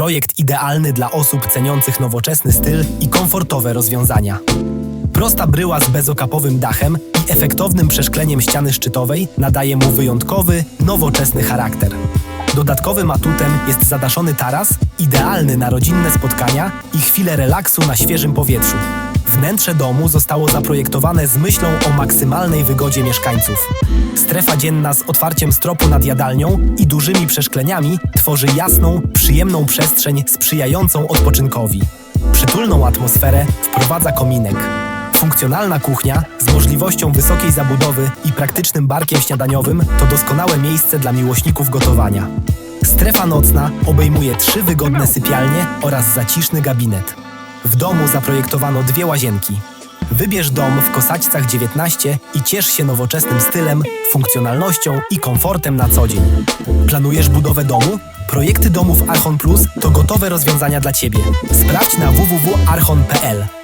Projekt idealny dla osób ceniących nowoczesny styl i komfortowe rozwiązania. Prosta bryła z bezokapowym dachem i efektownym przeszkleniem ściany szczytowej nadaje mu wyjątkowy, nowoczesny charakter. Dodatkowym atutem jest zadaszony taras, idealny na rodzinne spotkania i chwile relaksu na świeżym powietrzu. Wnętrze domu zostało zaprojektowane z myślą o maksymalnej wygodzie mieszkańców. Strefa dzienna z otwarciem stropu nad jadalnią i dużymi przeszkleniami tworzy jasną, przyjemną przestrzeń sprzyjającą odpoczynkowi. Przytulną atmosferę wprowadza kominek. Funkcjonalna kuchnia z możliwością wysokiej zabudowy i praktycznym barkiem śniadaniowym to doskonałe miejsce dla miłośników gotowania. Strefa nocna obejmuje trzy wygodne sypialnie oraz zaciszny gabinet. W domu zaprojektowano dwie łazienki. Wybierz dom w Kosaćcach 19 i ciesz się nowoczesnym stylem, funkcjonalnością i komfortem na co dzień. Planujesz budowę domu? Projekty domów Archon Plus to gotowe rozwiązania dla Ciebie. Sprawdź na www.archon.pl.